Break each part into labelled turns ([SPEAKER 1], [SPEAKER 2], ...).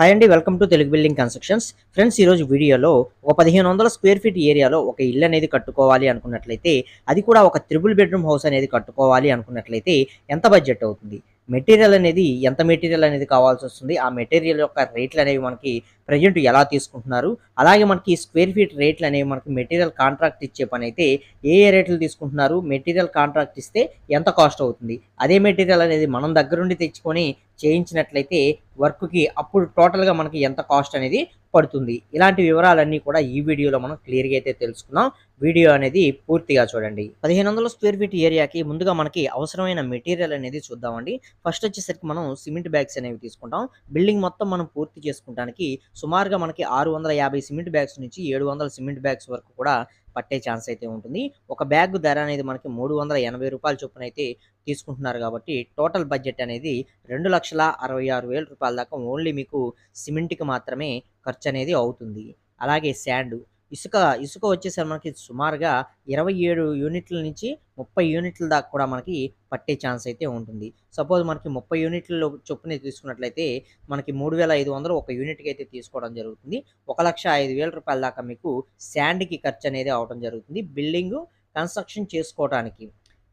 [SPEAKER 1] Hi అండి welcome to Telugu building constructions friends ఈరోజు వీడియోలో ఒక పదిహేను వందల స్క్వేర్ ఫీట్ ఏరియాలో ఒక ఇల్లు అనేది కట్టుకోవాలి అనుకున్నట్లయితే అది కూడా ఒక త్రిబుల్ బెడ్రూమ్ హౌస్ అనేది కట్టుకోవాలి అనుకున్నట్లయితే ఎంత బడ్జెట్ అవుతుంది? మెటీరియల్ అనేది ఎంత మెటీరియల్ అనేది కావాల్సి వస్తుంది? ఆ మెటీరియల్ యొక్క రేట్లు అనేవి మనకి ప్రజెంట్ ఎలా తీసుకుంటున్నారు? అలాగే మనకి స్క్వేర్ ఫీట్ రేట్లు అనేవి మనకి మెటీరియల్ కాంట్రాక్ట్ ఇచ్చే పని అయితే ఏ ఏ రేట్లు తీసుకుంటున్నారు? మెటీరియల్ కాంట్రాక్ట్ ఇస్తే ఎంత కాస్ట్ అవుతుంది? అదే మెటీరియల్ అనేది మనం దగ్గరుండి తెచ్చుకొని చేయించినట్లయితే వర్క్కి అప్పుడు టోటల్గా మనకి ఎంత కాస్ట్ అనేది పడుతుంది? ఇలాంటి వివరాలన్నీ కూడా ఈ వీడియోలో మనం క్లియర్గా అయితే తెలుసుకుందాం. వీడియో అనేది పూర్తిగా చూడండి. పదిహేను వందల స్క్వేర్ ఫీట్ ఏరియాకి ముందుగా మనకి అవసరమైన మెటీరియల్ అనేది చూద్దామండి. ఫస్ట్ వచ్చేసరికి మనం సిమెంట్ బ్యాగ్స్ అనేవి తీసుకుంటాం. బిల్డింగ్ మొత్తం మనం పూర్తి చేసుకుంటానికి సుమారుగా మనకి ఆరు వందల యాభై సిమెంట్ బ్యాగ్స్ నుంచి ఏడు వందల సిమెంట్ బ్యాగ్స్ వరకు కూడా పట్టే ఛాన్స్ అయితే ఉంటుంది. ఒక బ్యాగ్ ధర అనేది మనకి మూడు వందల ఎనభై రూపాయల చొప్పున అయితే తీసుకుంటున్నారు కాబట్టి టోటల్ బడ్జెట్ అనేది రెండు లక్షల అరవై ఆరు వేల రూపాయల దాకా ఓన్లీ మీకు సిమెంట్కి మాత్రమే ఖర్చు అనేది అవుతుంది. అలాగే శాండ్ ఇసుక ఇసుక వచ్చేసరికి మనకి సుమారుగా ఇరవై ఏడు యూనిట్ల నుంచి ముప్పై యూనిట్ల దాకా కూడా మనకి పట్టే ఛాన్స్ అయితే ఉంటుంది. సపోజ్ మనకి ముప్పై యూనిట్ల చొప్పున తీసుకున్నట్లయితే మనకి మూడు వేల ఐదు వందలు ఒక యూనిట్కి అయితే తీసుకోవడం జరుగుతుంది. ఒక లక్ష ఐదు వేల రూపాయల దాకా మీకు శాండ్కి ఖర్చు అనేది అవడం జరుగుతుంది. బిల్డింగ్ కన్స్ట్రక్షన్ చేసుకోవడానికి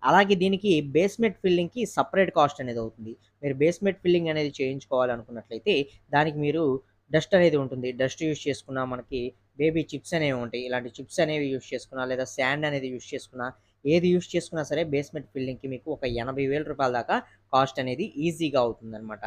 [SPEAKER 1] అలాగే దీనికి బేస్మెంట్ ఫిల్లింగ్కి సపరేట్ కాస్ట్ అనేది అవుతుంది. మీరు బేస్మెంట్ ఫిల్లింగ్ అనేది చేయించుకోవాలనుకున్నట్లయితే దానికి మీరు డస్ట్ అనేది ఉంటుంది. డస్ట్ యూజ్ చేసుకున్న మనకి బేబీ చిప్స్ అనేవి ఉంటాయి. ఇలాంటి చిప్స్ అనేవి యూస్ చేసుకున్నా లేదా శాండ్ అనేది యూస్ చేసుకున్నా ఏది యూస్ చేసుకున్నా సరే బేస్మెంట్ ఫిల్లింగ్కి మీకు ఒక ఎనభై వేల రూపాయల దాకా కాస్ట్ అనేది ఈజీగా అవుతుందన్నమాట.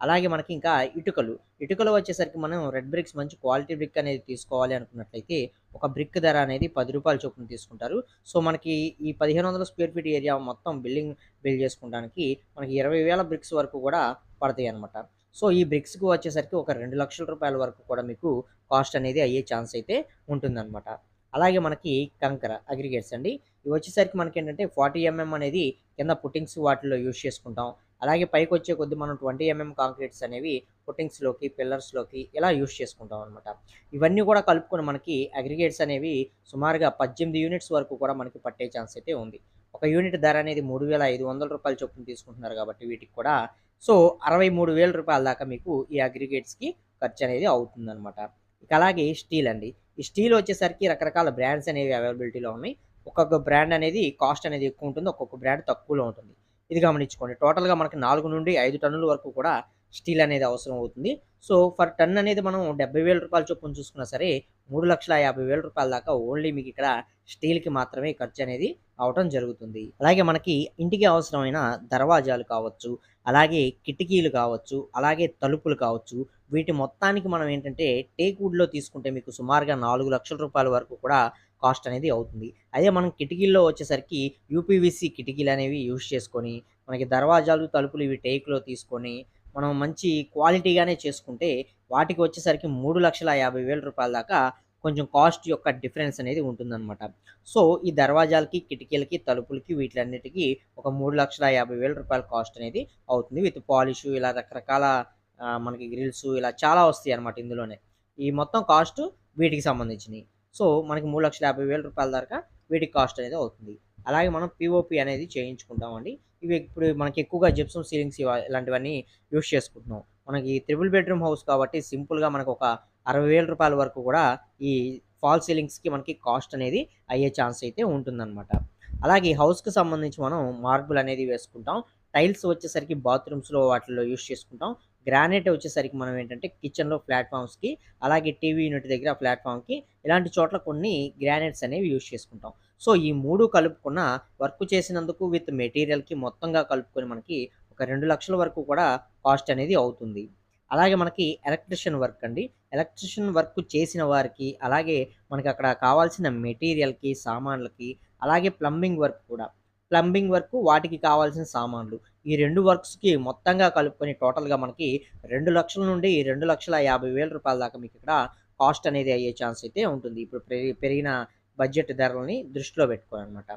[SPEAKER 1] అలాగే మనకి ఇంకా ఇటుకలు. ఇటుకలు వచ్చేసరికి మనం రెడ్ బ్రిక్స్ మంచి క్వాలిటీ బ్రిక్ అనేది తీసుకోవాలి అనుకున్నట్లయితే ఒక బ్రిక్ ధర అనేది పది రూపాయల చొప్పున తీసుకుంటారు. సో మనకి ఈ పదిహేను వందల స్క్వేర్ ఫీట్ ఏరియా మొత్తం బిల్డింగ్ బిల్డ్ చేసుకోవడానికి మనకి ఇరవై వేల బ్రిక్స్ వరకు కూడా పడతాయి అనమాట సో ఈ బ్రిక్స్కి వచ్చేసరికి ఒక రెండు లక్షల రూపాయల వరకు కూడా మీకు కాస్ట్ అనేది అయ్యే ఛాన్స్ అయితే ఉంటుందన్నమాట. అలాగే మనకి కంకర అగ్రిగేట్స్ అండి. ఇవి వచ్చేసరికి మనకి ఏంటంటే ఫార్టీ ఎంఎం అనేది కింద పుట్టింగ్స్ వాటిలో యూజ్ చేసుకుంటాం. అలాగే పైకి వచ్చే కొద్ది మనం ట్వంటీ ఎంఎం కాంక్రీట్స్ అనేవి పుట్టింగ్స్లోకి పిల్లర్స్లోకి ఇలా యూజ్ చేసుకుంటాం అనమాట ఇవన్నీ కూడా కలుపుకొని మనకి అగ్రిగేట్స్ అనేవి సుమారుగా పద్దెనిమిది యూనిట్స్ వరకు కూడా మనకి పట్టే ఛాన్స్ అయితే ఉంది. ఒక యూనిట్ ధర అనేది మూడు వేల ఐదు వందల రూపాయల చొప్పున తీసుకుంటున్నారు కాబట్టి వీటికి కూడా సో అరవై మూడు వేల రూపాయల దాకా మీకు ఈ అగ్రిగేట్స్కి ఖర్చు అనేది అవుతుందన్నమాట. ఇక అలాగే స్టీల్ అండి. ఈ స్టీల్ వచ్చేసరికి రకరకాల బ్రాండ్స్ అనేవి అవైలబిలిటీలో ఉన్నాయి. ఒక్కొక్క బ్రాండ్ అనేది కాస్ట్ అనేది ఎక్కువ ఉంటుంది ఒక్కొక్క బ్రాండ్ తక్కువలో ఉంటుంది. ఇది గమనించుకోండి. టోటల్గా మనకి నాలుగు నుండి ఐదు టన్నుల వరకు కూడా స్టీల్ అనేది అవసరం అవుతుంది. సో ఫర్ టన్ అనేది మనం డెబ్బై వేల రూపాయల చొప్పున చూసుకున్నా సరే మూడు లక్షల యాభై వేల రూపాయల దాకా ఓన్లీ మీకు ఇక్కడ స్టీల్కి మాత్రమే ఖర్చు అనేది అవటం జరుగుతుంది. అలాగే మనకి ఇంటికి అవసరమైన దర్వాజాలు కావచ్చు అలాగే కిటికీలు కావచ్చు అలాగే తలుపులు కావచ్చు వీటి మొత్తానికి మనం ఏంటంటే టేక్ వుడ్లో తీసుకుంటే మీకు సుమారుగా నాలుగు లక్షల రూపాయల వరకు కూడా కాస్ట్ అనేది అవుతుంది. అదే మనం కిటికీల్లో వచ్చేసరికి యూపీవీసీ కిటికీలు అనేవి యూజ్ చేసుకొని మనకి దర్వాజాలు తలుపులు ఇవి టేక్లో తీసుకొని మనం మంచి క్వాలిటీగానే చేసుకుంటే వాటికి వచ్చేసరికి మూడు లక్షల యాభై వేల రూపాయల దాకా కొంచెం కాస్ట్ యొక్క డిఫరెన్స్ అనేది ఉంటుందన్నమాట. సో ఈ దర్వాజాలకి కిటికీలకి తలుపులకి వీటిలన్నిటికీ ఒక మూడు లక్షల యాభై వేల రూపాయల కాస్ట్ అనేది అవుతుంది. విత్ పాలిష్ ఇలా రకరకాల మనకి గ్రిల్స్ ఇలా చాలా వస్తాయి అనమాట ఇందులోనే. ఈ మొత్తం కాస్ట్ వీటికి సంబంధించినవి సో మనకి మూడు లక్షల యాభై వేల రూపాయల దాకా వీటికి కాస్ట్ అనేది అవుతుంది. అలాగే మనం పిఓపి అనేది చేయించుకుంటామండి. ఇవి ఇప్పుడు మనకి ఎక్కువగా జిప్సం సీలింగ్స్ ఇలాంటివన్నీ యూస్ చేసుకుంటున్నాం. మనకి త్రిబుల్ బెడ్రూమ్ హౌస్ కాబట్టి సింపుల్గా మనకు ఒక అరవై వేల రూపాయల వరకు కూడా ఈ ఫాల్ సీలింగ్స్కి మనకి కాస్ట్ అనేది అయ్యే ఛాన్స్ అయితే ఉంటుందన్నమాట. అలాగే హౌస్కి సంబంధించి మనం మార్బుల్ అనేది వేసుకుంటాం. టైల్స్ వచ్చేసరికి బాత్రూమ్స్లో వాటిల్లో యూస్ చేసుకుంటాం. గ్రానైట్ వచ్చేసరికి మనం ఏంటంటే కిచెన్లో ప్లాట్ఫామ్స్కి అలాగే టీవీ యూనిట్ దగ్గర ప్లాట్ఫామ్కి ఇలాంటి చోట్ల కొన్ని గ్రానైట్స్ అనేవి యూస్ చేసుకుంటాం. సో ఈ మూడు కలుపుకున్న వర్క్ చేసినందుకు విత్ మెటీరియల్కి మొత్తంగా కలుపుకొని మనకి ఒక రెండు లక్షల వరకు కూడా కాస్ట్ అనేది అవుతుంది. అలాగే మనకి ఎలక్ట్రిషియన్ వర్క్ అండి. ఎలక్ట్రిషియన్ వర్క్ చేసిన వారికి అలాగే మనకి అక్కడ కావాల్సిన మెటీరియల్కి సామాన్లకి అలాగే ప్లంబింగ్ వర్క్ కూడా. ప్లంబింగ్ వర్క్ వాటికి కావాల్సిన సామాన్లు. ఈ రెండు వర్క్స్కి మొత్తంగా కలుపుకొని టోటల్గా మనకి రెండు లక్షల నుండి రెండు లక్షల యాభై వేల రూపాయల దాకా మీకు ఇక్కడ కాస్ట్ అనేది అయ్యే ఛాన్స్ అయితే ఉంటుంది. ఇప్పుడు పెరిగిన బడ్జెట్ ధరలని దృష్టిలో పెట్టుకోవాలన్నమాట.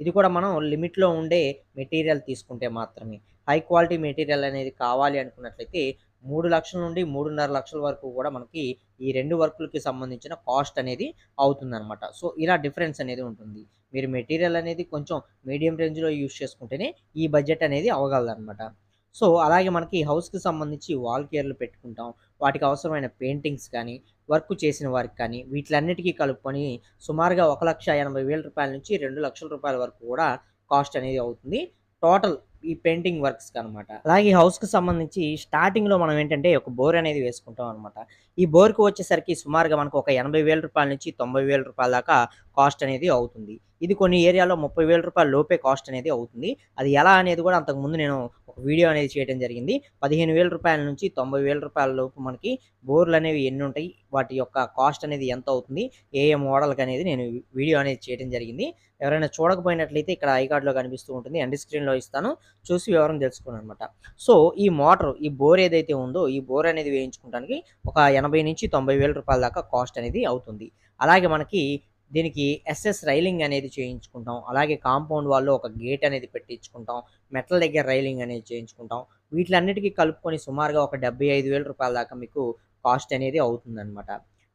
[SPEAKER 1] ఇది కూడా మనం లిమిట్లో ఉండే మెటీరియల్ తీసుకుంటే మాత్రమే. హై క్వాలిటీ మెటీరియల్ అనేది కావాలి అనుకున్నట్లయితే మూడు లక్షల నుండి మూడున్నర లక్షల వరకు కూడా మనకి ఈ రెండు వర్కులకి సంబంధించిన కాస్ట్ అనేది అవుతుందన్నమాట. సో ఇలా డిఫరెన్స్ అనేది ఉంటుంది. మీరు మెటీరియల్ అనేది కొంచెం మీడియం రేంజ్లో యూస్ చేసుకుంటేనే ఈ బడ్జెట్ అనేది అవ్వగలదన్నమాట. సో అలాగే మనకి హౌస్కి సంబంధించి వాల్ కేర్లు పెట్టుకుంటాం. వాటికి అవసరమైన పెయింటింగ్స్ కానీ వర్క్ చేసిన వారికి కానీ వీటిలన్నిటికీ కలుపుకొని సుమారుగా ఒక లక్ష ఎనభై వేల రూపాయల నుంచి రెండు లక్షల రూపాయల వరకు కూడా కాస్ట్ అనేది అవుతుంది. టోటల్ ఈ పెయింటింగ్ వర్క్స్కి అనమాట అలాగే ఈ హౌస్కి సంబంధించి స్టార్టింగ్లో మనం ఏంటంటే ఒక బోర్ అనేది వేసుకుంటాం అనమాట ఈ బోర్కి వచ్చేసరికి సుమారుగా మనకు ఒక ఎనభై వేల రూపాయల నుంచి తొంభై వేల రూపాయల దాకా కాస్ట్ అనేది అవుతుంది. ఇది కొన్ని ఏరియాలో ముప్పై వేల రూపాయల లోపే కాస్ట్ అనేది అవుతుంది. అది ఎలా అనేది కూడా అంతకుముందు నేను ఒక వీడియో అనేది చేయడం జరిగింది. పదిహేను వేల రూపాయల నుంచి తొంభై వేల రూపాయల లోపు మనకి బోర్లు అనేవి ఎన్ని ఉంటాయి వాటి యొక్క కాస్ట్ అనేది ఎంత అవుతుంది ఏ ఏ మోడల్కి అనేది నేను వీడియో అనేది చేయడం జరిగింది. ఎవరైనా చూడకపోయినట్లయితే ఇక్కడ ఐ కార్డ్లో కనిపిస్తూ ఉంటుంది. అండ్ స్క్రీన్లో ఇస్తాను. చూసి వివరం తెలుసుకోండి అనమాట సో ఈ మోటార్ ఈ బోర్ ఏదైతే ఉందో ఈ బోర్ అనేది వేయించుకోవడానికి ఒక ఎనభై నుంచి తొంభై వేల రూపాయల దాకా కాస్ట్ అనేది అవుతుంది. అలాగే మనకి దీనికి ఎస్ఎస్ రైలింగ్ అనేది చేయించుకుంటాం. అలాగే కాంపౌండ్ వాళ్ళు ఒక గేట్ అనేది పెట్టించుకుంటాం. మెట్ల దగ్గర రైలింగ్ అనేది చేయించుకుంటాం. వీటిలన్నిటికీ కలుపుకొని సుమారుగా ఒక డెబ్బై ఐదు వేల రూపాయల దాకా మీకు కాస్ట్ అనేది అవుతుందన్నమాట.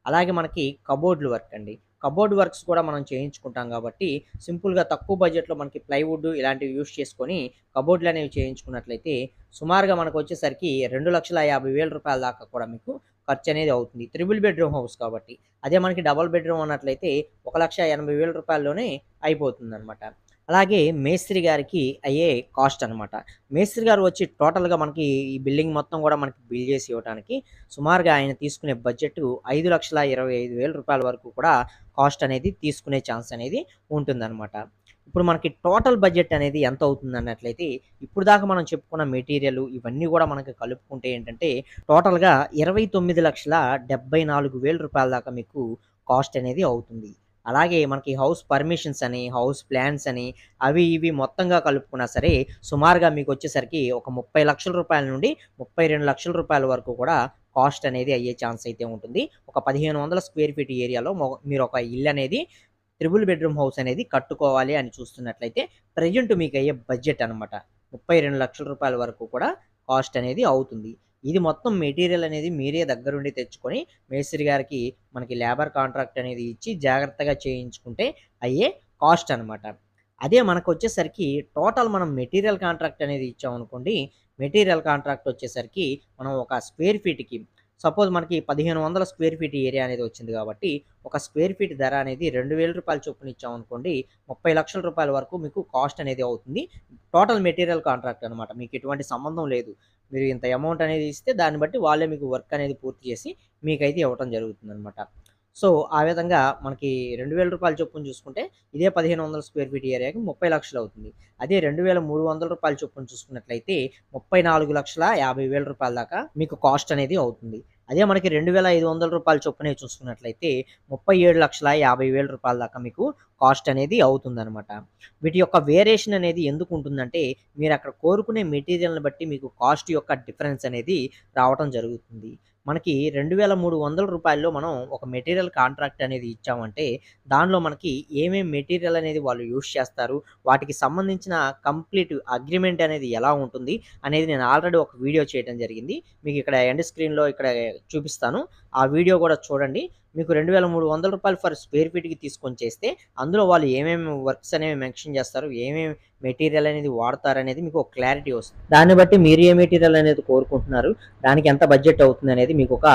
[SPEAKER 1] అలాగే మనకి కబోర్డ్లు వర్క్ అండి. కబోర్డ్ వర్క్స్ కూడా మనం చేయించుకుంటాం కాబట్టి సింపుల్గా తక్కువ బడ్జెట్లో మనకి ప్లైవుడ్ ఇలాంటివి యూస్ చేసుకొని కబోర్డ్లు అనేవి చేయించుకున్నట్లయితే సుమారుగా మనకు వచ్చేసరికి రెండు లక్షల యాభై వేల రూపాయల దాకా కూడా మీకు ఖర్చు అనేది అవుతుంది. త్రిబుల్ బెడ్రూమ్ హౌస్ కాబట్టి అదే మనకి డబల్ బెడ్రూమ్ అన్నట్లయితే ఒక లక్ష ఎనభై వేల రూపాయల్లోనే అయిపోతుంది అనమాట అలాగే మేస్త్రి గారికి అయ్యే కాస్ట్ అనమాట మేస్త్రి గారు వచ్చి టోటల్గా మనకి ఈ బిల్డింగ్ మొత్తం కూడా మనకి బిల్ చేసి ఇవ్వడానికి సుమారుగా ఆయన తీసుకునే బడ్జెట్ ఐదు లక్షల ఇరవై ఐదు వేల రూపాయల వరకు కూడా కాస్ట్ అనేది తీసుకునే ఛాన్స్ అనేది ఉంటుందన్నమాట. ఇప్పుడు మనకి టోటల్ బడ్జెట్ అనేది ఎంత అవుతుంది అన్నట్లయితే ఇప్పుడు దాకా మనం చెప్పుకున్న మెటీరియల్ ఇవన్నీ కూడా మనకి కలుపుకుంటే ఏంటంటే టోటల్గా ఇరవై తొమ్మిది లక్షల డెబ్బై నాలుగు వేల రూపాయల దాకా మీకు కాస్ట్ అనేది అవుతుంది. అలాగే మనకి హౌస్ పర్మిషన్స్ అని హౌస్ ప్లాన్స్ అని అవి ఇవి మొత్తంగా కలుపుకున్నా సరే సుమారుగా మీకు వచ్చేసరికి ఒక ముప్పై లక్షల రూపాయల నుండి ముప్పై రెండు లక్షల రూపాయల వరకు కూడా కాస్ట్ అనేది అయ్యే ఛాన్స్ అయితే ఉంటుంది. ఒక పదిహేను వందల స్క్వేర్ ఫీట్ ఏరియాలో మీరు ఒక ఇల్లు అనేది త్రిబుల్ బెడ్రూమ్ హౌస్ అనేది కట్టుకోవాలి అని చూస్తున్నట్లయితే ప్రజెంట్ మీకు అయ్యే బడ్జెట్ అనమాట ముప్పై రెండు లక్షల రూపాయల వరకు కూడా కాస్ట్ అనేది అవుతుంది. ఇది మొత్తం మెటీరియల్ అనేది మీరే దగ్గరుండి తెచ్చుకొని మేస్త్రి గారికి మనకి లేబర్ కాంట్రాక్ట్ అనేది ఇచ్చి జాగ్రత్తగా చేయించుకుంటే అయ్యే కాస్ట్ అనమాట అదే మనకు వచ్చేసరికి టోటల్ మనం మెటీరియల్ కాంట్రాక్ట్ అనేది ఇచ్చామనుకోండి మెటీరియల్ కాంట్రాక్ట్ వచ్చేసరికి మనం ఒక స్క్వేర్ ఫీట్కి సపోజ్ మనకి పదిహేను వందల స్క్వేర్ ఫీట్ ఏరియా అనేది వచ్చింది కాబట్టి ఒక స్క్వేర్ ఫీట్ ధర అనేది రెండు వేల రూపాయల చొప్పున ఇచ్చామనుకోండి ముప్పై లక్షల రూపాయల వరకు మీకు కాస్ట్ అనేది అవుతుంది. టోటల్ మెటీరియల్ కాంట్రాక్ట్ అనమాట మీకు ఎటువంటి సంబంధం లేదు. మీరు ఇంత అమౌంట్ అనేది ఇస్తే దాన్ని బట్టి వాళ్ళే మీకు వర్క్ అనేది పూర్తి చేసి మీకైతే ఇవ్వటం జరుగుతుంది అనమాట సో ఆ విధంగా మనకి రెండు వేల రూపాయల చొప్పున చూసుకుంటే ఇదే పదిహేను వందల స్క్వేర్ ఫీట్ ఏరియాకి ముప్పై లక్షలు అవుతుంది. అదే రెండు వేల మూడు వందల రూపాయల చొప్పున చూసుకున్నట్లయితే ముప్పై నాలుగు లక్షల యాభై వేల రూపాయల దాకా మీకు కాస్ట్ అనేది అవుతుంది. అదే మనకి రెండు వేల ఐదు వందల రూపాయల చొప్పునే చూసుకున్నట్లయితే ముప్పై ఏడు లక్షల యాభై వేల రూపాయల దాకా మీకు కాస్ట్ అనేది అవుతుందన్నమాట. వీటి యొక్క వేరియేషన్ అనేది ఎందుకు ఉంటుందంటే మీరు అక్కడ కోరుకునే మెటీరియల్ని బట్టి మీకు కాస్ట్ యొక్క డిఫరెన్స్ అనేది రావటం జరుగుతుంది. మనకి రెండు వేల మూడు వందల రూపాయల్లో మనం ఒక మెటీరియల్ కాంట్రాక్ట్ అనేది ఇచ్చామంటే దానిలో మనకి ఏమేమి మెటీరియల్ అనేది వాళ్ళు యూస్ చేస్తారు వాటికి సంబంధించిన కంప్లీట్ అగ్రిమెంట్ అనేది ఎలా ఉంటుంది అనేది నేను ఆల్రెడీ ఒక వీడియో చేయడం జరిగింది. మీకు ఇక్కడ ఎండ్ స్క్రీన్లో ఇక్కడ చూపిస్తాను. ఆ వీడియో కూడా చూడండి. మీకు రెండు వేల మూడు వందల రూపాయలు ఫర్ స్క్వేర్ ఫీట్కి తీసుకొని చేస్తే అందులో వాళ్ళు ఏమేమి వర్క్స్ అనేవి మెన్షన్ చేస్తారు ఏమేమి మెటీరియల్ అనేది వాడతారు అనేది మీకు ఒక క్లారిటీ వస్తుంది. దాన్ని బట్టి మీరు ఏ మెటీరియల్ అనేది కోరుకుంటున్నారు దానికి ఎంత బడ్జెట్ అవుతుంది అనేది మీకు ఒక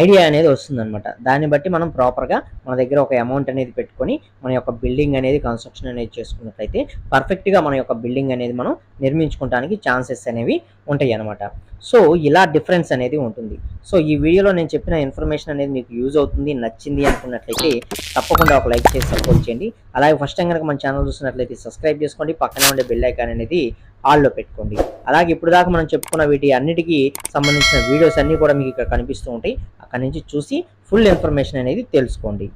[SPEAKER 1] ఐడియా అనేది వస్తుందన్నమాట. దాన్ని బట్టి మనం ప్రాపర్గా మన దగ్గర ఒక అమౌంట్ అనేది పెట్టుకొని మన యొక్క బిల్డింగ్ అనేది కన్స్ట్రక్షన్ అనేది చేసుకున్నట్లయితే పర్ఫెక్ట్గా మన యొక్క బిల్డింగ్ అనేది మనం నిర్మించుకోవడానికి ఛాన్సెస్ అనేవి ఉంటాయి అన్నమాట. సో ఇలా డిఫరెన్స్ అనేది ఉంటుంది. సో ఈ వీడియోలో నేను చెప్పిన ఇన్ఫర్మేషన్ అనేది మీకు యూజ్ అవుతుంది నచ్చింది అనుకున్నట్లయితే తప్పకుండా ఒక లైక్ చేసి సపోర్ట్ చేయండి. అలాగే ఫస్ట్ టైం కనుక మన ఛానల్ చూసినట్లయితే సబ్స్క్రైబ్ చేసుకోండి. పక్కనే ఉండే బెల్ ఐకాన్ అనేది ఆల్లో పెట్టుకోండి. అలాగే ఇప్పుడు దాకా మనం చెప్పుకున్న వీటి అన్నిటికీ సంబంధించిన వీడియోస్ అన్నీ కూడా మీకు ఇక్కడ కనిపిస్తూ ఉంటాయి. అక్కడి నుంచి చూసి ఫుల్ ఇన్ఫర్మేషన్ అనేది తెలుసుకోండి.